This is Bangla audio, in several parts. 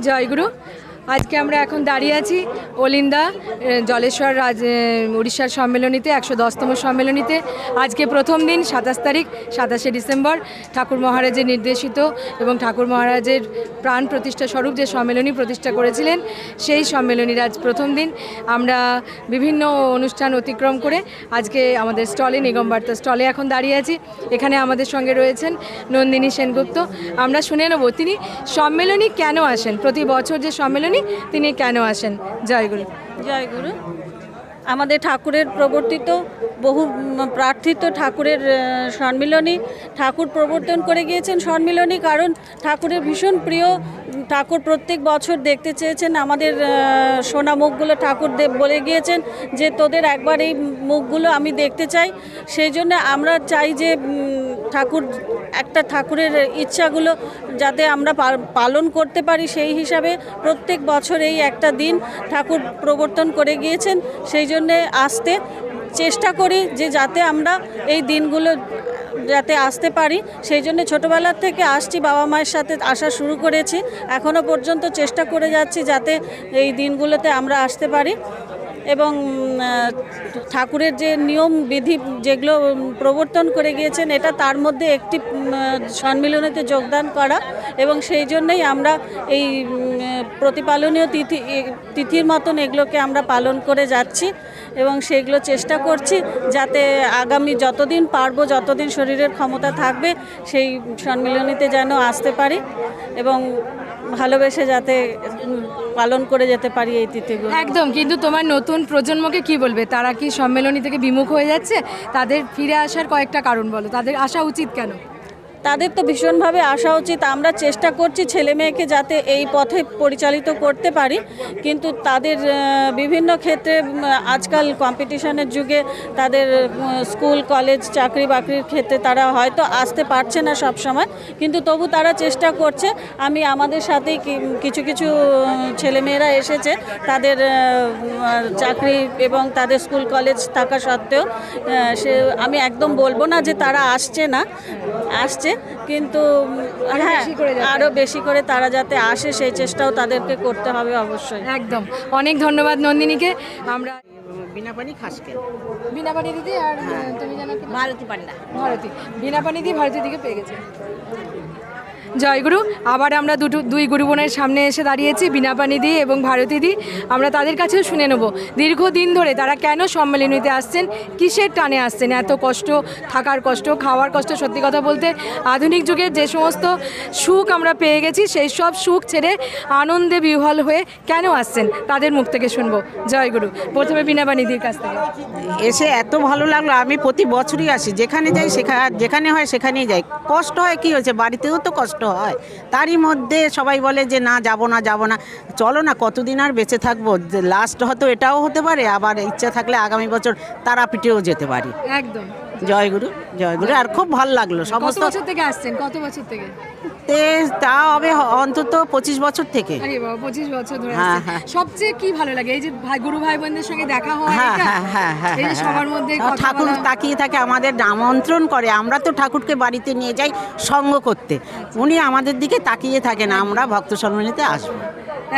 জয়গুরু। আজকে আমরা এখন দাঁড়িয়ে আছি অলিন্দা জলেশ্বর রাজ উড়িষ্যার সম্মেলনীতে, একশো দশতম সম্মেলনীতে। আজকে প্রথম দিন, সাতাশ তারিখ, সাতাশে ডিসেম্বর। ঠাকুর মহারাজের নির্দেশিত এবং ঠাকুর মহারাজের প্রাণ প্রতিষ্ঠা স্বরূপ যে সম্মেলনী প্রতিষ্ঠা করেছিলেন, সেই সম্মেলনীর আজ প্রথম দিন। আমরা বিভিন্ন অনুষ্ঠান অতিক্রম করে আজকে আমাদের স্টলে নিগম বার্তা স্টলে এখন দাঁড়িয়ে আছি। এখানে আমাদের সঙ্গে রয়েছেন নন্দিনী সেনগুপ্ত। আমরা শুনে নেব, তিনি সম্মেলনী কেন আসেন? প্রতি বছর যে সম্মেলনী তিনি কেন আসেন? জয়গুরু জয় গুরু। আমাদের ঠাকুরের প্রবর্তিত বহু প্রার্থিত ঠাকুরের সম্মিলনী ঠাকুর প্রবর্তন করে গিয়েছেন। সম্মিলনী কারণ ঠাকুরের ভীষণ প্রিয়। ঠাকুর প্রত্যেক বছর দেখতে চেয়েছেন আমাদের সোনা মুখগুলো ঠাকুর দেব বলে গিয়েছেন যে তোদের একবার এই মুখগুলো আমি দেখতে চাই। সেই জন্য আমরা চাই যে ঠাকুর, একটা ঠাকুরের ইচ্ছাগুলো যাতে আমরা পালন করতে পারি সেই হিসাবে প্রত্যেক বছর এই একটা দিন ঠাকুর প্রবর্তন করে গিয়েছেন। সেই জন্যে আসতে চেষ্টা করি যে যাতে আমরা এই দিনগুলো যাতে আসতে পারি। সেই জন্য ছোটোবেলার থেকে আসছি, বাবা মায়ের সাথে আসা শুরু করেছি। এখনও পর্যন্ত চেষ্টা করে যাচ্ছি যাতে এই দিনগুলোতে আমরা আসতে পারি। এবং ঠাকুরের যে নিয়ম বিধি যেগুলো প্রবর্তন করে গিয়েছেন, এটা তার মধ্যে একটি সম্মিলনীতে যোগদান করা এবং সেই জন্যই আমরা এই প্রতিপালনীয় তিথি তিথির মতন এগুলোকে আমরা পালন করে যাচ্ছি এবং সেগুলো চেষ্টা করছি যাতে আগামী যতদিন পারব, যতদিন শরীরের ক্ষমতা থাকবে, সেই সম্মিলনীতে যেন আসতে পারি এবং ভালোবেসে যাতে পালন করে যেতে পারি এই তিথিগুলো? একদম, কিন্তু তোমার নতুন প্রজন্মকে কি বলবে? তারা কি সম্মেলনী থেকে বিমুখ হয়ে যাচ্ছে? তাদের ফিরে আসার কয়েকটা কারণ বলো। তাদের আসা উচিত কেন? তাদের তো ভীষণভাবে আসা উচিত। আমরা চেষ্টা করছি ছেলে মেয়েকে যাতে এই পথে পরিচালিত করতে পারি। কিন্তু তাদের বিভিন্ন ক্ষেত্রে আজকাল কম্পিটিশনের যুগে তাদের স্কুল কলেজ চাকরি বাকরির ক্ষেত্রে তারা হয়তো আসতে পারছে না সব সময় কিন্তু তবু তারা চেষ্টা করছে। আমি আমাদের সাথে কিছু কিছু ছেলেমেয়েরা এসেছে। তাদের চাকরি এবং তাদের স্কুল কলেজ থাকা সত্ত্বেও সে, আমি একদম বলব না যে তারা আসছে না। আসছে। কিন্তু হ্যাঁ বেশি করে আরও বেশি করে তারা যাতে আসে সেই চেষ্টাও তাদেরকে করতে হবে অবশ্যই। একদম। অনেক ধন্যবাদ নন্দিনীকে। আমরা বিনা পানি বিনাপানি দিদি আর তুমি জানো কি? ভারতী পান্ডা। ভারতী বিনাপানি দিয়ে ভারতী দিকে পেয়ে গেছে। জয়গুরু আবার আমরা দুটো, দুই গুরু বোনের সামনে এসে দাঁড়িয়েছি, বিনাপানি দি এবং ভারতী দি। আমরা তাদের কাছেও শুনে নেব। দীর্ঘদিন ধরে তারা কেন সম্মেলনীতে আসছেন, কিসের টানে আসছেন? এত কষ্ট, থাকার কষ্ট, খাওয়ার কষ্ট, সত্যি কথা বলতে আধুনিক যুগের যে সমস্ত সুখ আমরা পেয়ে গেছি, সেই সব সুখ ছেড়ে আনন্দে বিহ্বল হয়ে কেন আসছেন? তাদের মুখ থেকে শুনব। জয়গুরু প্রথমে বিনাপানিদির কাছ থেকে। এসে এত ভালো লাগল, আমি প্রতি বছরই আসি। যেখানে যাই সেখানে যেখানে হয়, সেখানেই যাই। কষ্ট হয়, কি হয়েছে? বাড়িতেও তো কষ্ট হয়। তারই মধ্যে সবাই বলে যে, না, যাব না যাব না। চলো না, কতদিন আর বেঁচে থাকব? লাস্ট হয়তো এটাও হতে পারে, আবার ইচ্ছা থাকলে আগামী বছর তারাপীঠেও যেতে পারি। একদম। জয়গুরু জয়গুরু আর খুব ভালো লাগল সমস্ত বছর থেকে আসছেন? কত বছর থেকে? তা হবে অন্তত পঁচিশ বছর থেকে। আরে বাবা পঁচিশ বছর ধরে হ্যাঁ, হ্যাঁ। সবচেয়ে কি ভালো লাগে? এই যে ভাই গুরু ভাই বোনদের সঙ্গে দেখা হয় হ্যাঁ হ্যাঁ হ্যাঁ হ্যাঁ এই সবার মধ্যে। ঠাকুর তাকিয়ে থাকে আমাদের আমন্ত্রণ করে। আমরা তো ঠাকুরকে বাড়িতে নিয়ে যাই সঙ্গ করতে। উনি আমাদের দিকে তাকিয়ে থাকেন আমরা ভক্ত সম্মিলিতে আসব।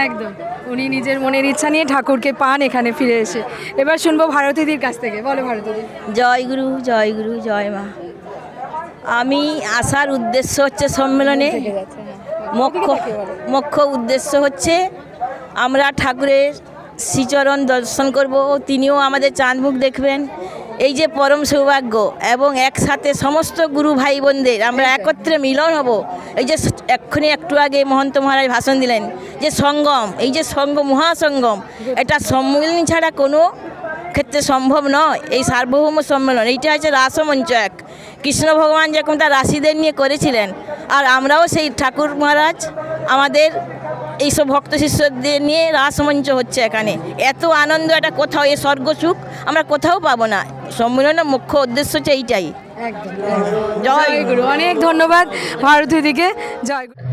একদম। উনি নিজের মনের ইচ্ছা নিয়ে ঠাকুরকে পান এখানে ফিরে এসে। এবার শুনব ভারতীদের কাছ থেকে। বলো ভারতীদি। জয় গুরু জয় গুরু জয় মা। আমি আসার উদ্দেশ্য হচ্ছে সম্মেলনে। মুখ্য মুখ্য উদ্দেশ্য হচ্ছে আমরা ঠাকুরের শ্রীচরণ দর্শন করব, তিনিও আমাদের চাঁদমুখ দেখবেন। এই যে পরম সৌভাগ্য এবং একসাথে সমস্ত গুরু ভাই বোনদের আমরা একত্রে মিলন হব। এই যে এক্ষুনি একটু আগে মহন্ত মহারাজ ভাষণ দিলেন যে সঙ্গম, এই যে সঙ্গম মহাসঙ্গম, এটা সম্মিলনী ছাড়া কোনো ক্ষেত্রে সম্ভব নয়। এই সার্বভৌম সম্মেলন এইটা হচ্ছে রাসমঞ্চ এক। কৃষ্ণ ভগবান যেরকম তার রাশিদের নিয়ে করেছিলেন আর আমরাও সেই ঠাকুর মহারাজ আমাদের এইসব ভক্ত শিষ্যদের নিয়ে রাসমঞ্চ হচ্ছে এখানে। এত আনন্দ এটা কোথাও এই স্বর্গসুখ আমরা কোথাও পাবো না। সম্মেলনের মুখ্য উদ্দেশ্য হচ্ছে এইটাই। জয় গুরু। অনেক ধন্যবাদ ভারতীদিকে জয় গুরু।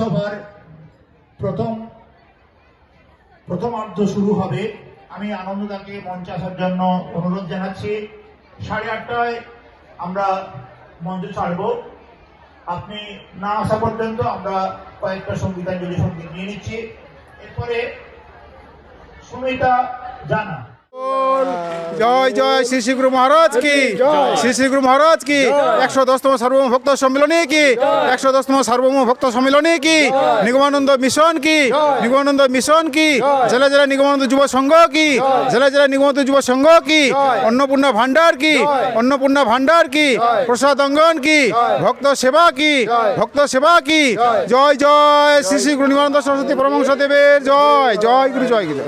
সভার প্রথম প্রথমার্ধ শুরু হবে। আমি আনন্দদাকে মঞ্চে আসার জন্য অনুরোধ জানাচ্ছি। সাড়ে আটটায় আমরা মঞ্চ ছাড়বো। আপনি না আসা পর্যন্ত আমরা কয়েকটা সঙ্গীতাঞ্জলি সংগীত নিয়ে নিচ্ছি। এরপরে সুমিতা জানা। জয় জয় শ্রী শ্রী গুরু মহারাজ কি শ্রী শ্রী গুরু মহারাজ কি একশো দশতম সার্বভৌম ভক্ত সম্মিলনী কি একশো দশতম সার্বভৌম ভক্ত সম্মিলনী কি নিগমানন্দ মিশন কি নিগমানন্দ মিশন কি জেলা জেলা নিগমানন্দ যুব সংঘ কি জেলা জেলা নিগমানন্দ যুব সংঘ কি অন্নপূর্ণা ভান্ডার কি অন্নপূর্ণা ভান্ডার কি প্রসাদ অঙ্গন কি ভক্ত সেবা কি ভক্ত সেবা কি জয় জয় শ্রী শ্রী গুরু নিগমানন্দ সরস্বতী পরমংশ দেবের জয় জয় গুরু জয় গুরু